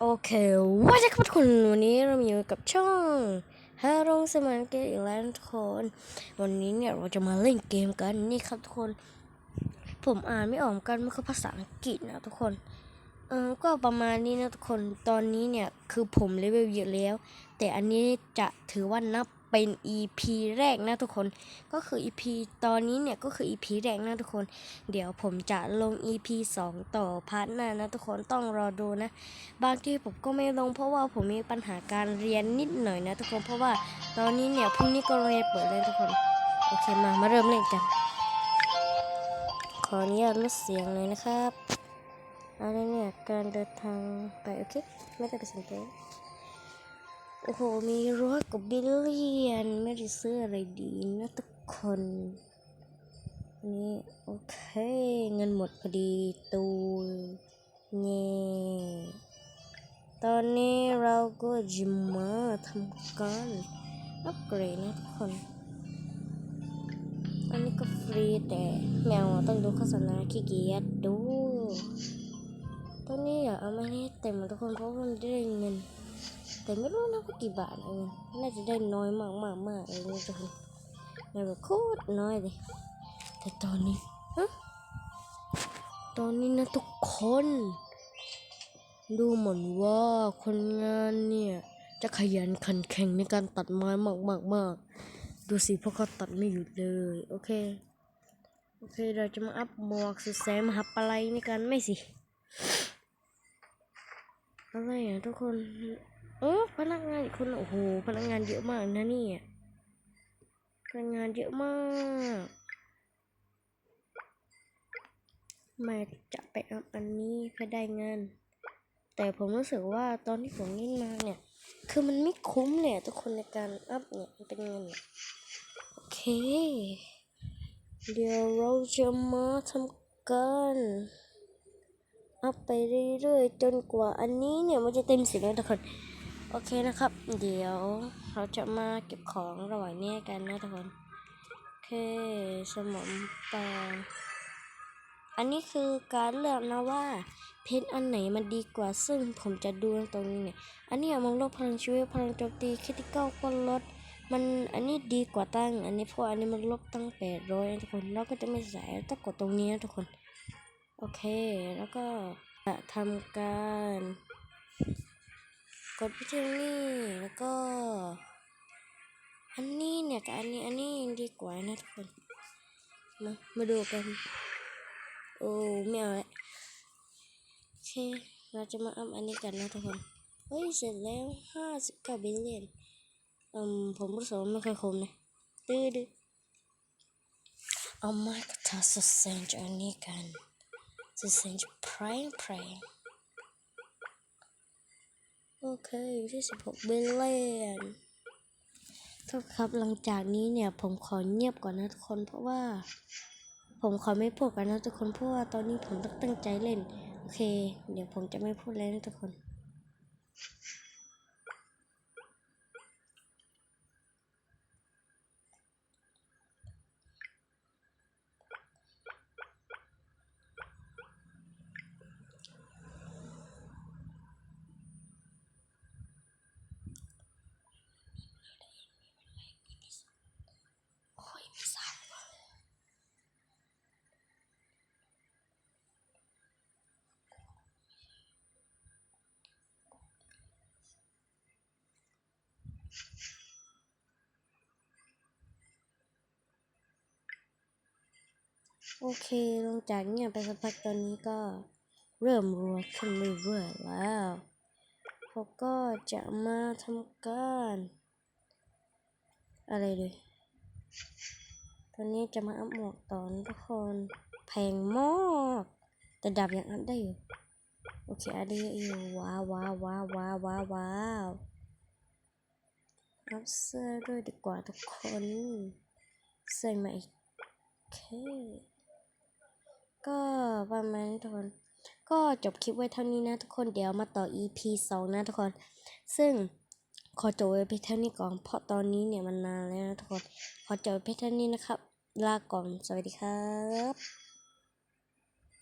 โอเคว่าจะครับทุกคนวันนี้เราอยู่กับช่องฮารงสมานเกอีกแล้วนะทุกคน วันนี้เนี่ยเราจะมาเล่นเกมกันนี่ครับทุกคน ผมอ่านไม่ออกกันมันคือภาษาอังกฤษนะทุกคนเออก็ประมาณนี้นะทุกคนตอนนี้เนี่ยคือผมเลเวลเยอะแล้ว แต่อันนี้จะถือว่านับ เป็น EP แรกนะทุกคน ก็คือ EP ตอนนี้เนี่ยก็คือ EP แรกนะทุกคน เดี๋ยวผมจะลง EP 2 ต่อพาร์ทหน้านะทุกคนต้องรอดูนะ บางทีผมก็ไม่ลงเพราะว่าผมมีปัญหาการเรียนนิดหน่อยนะทุกคน เพราะว่าตอนนี้เนี่ยพรุ่งนี้ก็โรงเรียนเปิดเลยทุกคน โอเคมามาเริ่มเล่นกัน ขออนุญาตลดเสียงเลยนะครับอะไรเนี่ยการเดินทางไปโอเคไม่ต้องไปสนใจ โอ้โห มีร้อยกว่าบิลเลียน ไม่ได้ซื้ออะไรดีนะทุกคน นี่ โอเค เงินหมดพอดีตูเง่ตอนนี้เราก็จะมาทำการอัปเกรดนะทุกคน อันนี้ก็ฟรีแต่แมวต้องดูโฆษณาขี้เกียจดู ตอนนี้อย่าเอามาให้เต็มอะทุกคนเพราะว่ามันได้เงิน แต่ไม่รู้นะว่ากี่บาทนะเงินน่าจะได้น้อยมากมากมากเลยนะทุกคนมันแบบโคตรน้อยเลย แต่ตอนนี้ฮะตอนนี้นะทุกคน ดูเหมือนว่าคนงานเนี่ย จะขยันขันแข็งในการตัดไม้มากมากมากดูสิพวกเขาตัดไม่หยุดเลย โอเค โอเค เราจะมาอัพหมวกสุดแสนมหาปลัยในการไม่สิ อะไรอะทุกคนโอ้พนักงานอีกคนโอ้โหพนักงานเยอะมากนะนี่พนักงานเยอะมากม่จะไปอัพอันนี้เพื่อได้เงิน แต่ผมรู้สึกว่าตอนที่ผมเล่นมาเนี่ย คือมันไม่คุ้มเลยอะทุกคนในการอัพเนี่ยมันเป็นเงินโอเค เดี๋ยวเราจะมาทำการ อัพไปเรื่อยๆ จนกว่าอันนี้เนี่ยมันจะเต็มสิบแล้วทุกคน โอเคนะครับ เดี๋ยวเราจะมาเก็บของระหว่างเนี้ยกันนะทุกคน โอเค สมองปลาอันนี้คือการเลือกนะว่า เพชรอันไหนมันดีกว่าซึ่งผมจะดูตรงนี้เนี่ย อันนี้อะมันลดพลังชีวิตพลังโจมตีคิติคอลก็ลดมันอันนี้ดีกว่าตั้ง อันนี้เพราะอันนี้มันลบตั้งแปดร้อยทุกคนเราก็จะไม่ใส่ต้องกดตรงนี้นะทุกคน โอเค แล้วก็จะทำการกดไปที่นี่แล้วก็ อันนี้เนี่ยกับอันนี้อันนี้ยังดีกว่านะทุกคน มามาดูกัน โอ้ไม่เอาละโอเคเราจะมาอัพอันนี้กันนะทุกคน เฮ้ย เสร็จแล้วห้าสิบเก้าบิลเลียนอืมผมรู้สึกว่าไม่ค่อยคมนะตื้อดื้อเอามากระทาสุดเซนจากอันนี้กัน สุดเซนจะพรายพรายโอเคอยู่ที่สิบหกบิลเลนทุกครับหลังจากนี้เนี่ย ผมขอเงียบก่อนนะทุกคนเพราะว่า ผมขอไม่พูดกันนะทุกคนเพราะว่าตอนนี้ผมต้องตั้งใจเล่น โอเค เดี๋ยวผมจะไม่พูดเลยนะทุกคน โอเคลงจากเงียบไปสักพักตอนนี้ก็เริ่มรัวขึ้นเรื่อยๆแล้วผมก็จะมาทำการ อะไรเลยตอนนี้จะมาอัพหมวกต่อนะทุกคนแพงมากแต่ดับยังอัพได้อยู่โอเคอันนี้อยู่ว้าวว้าวว้าวว้าวว้าวว้าวอัพเสื้อด้วยดีกว่าทุกคนใส่มาอีกโอเค ก็ประมาณนี้ทุกคน ก็จบคลิปไว้เท่านี้นะทุกคนเดี๋ยวมาต่อ EP 2 นะทุกคน ซึ่งขอจบไว้เพียงเท่านี้ก่อนเพราะตอนนี้เนี่ยมันนานแล้วนะทุกคน ขอจบไว้เพียงเท่านี้นะครับ ลาก่อนสวัสดีครับ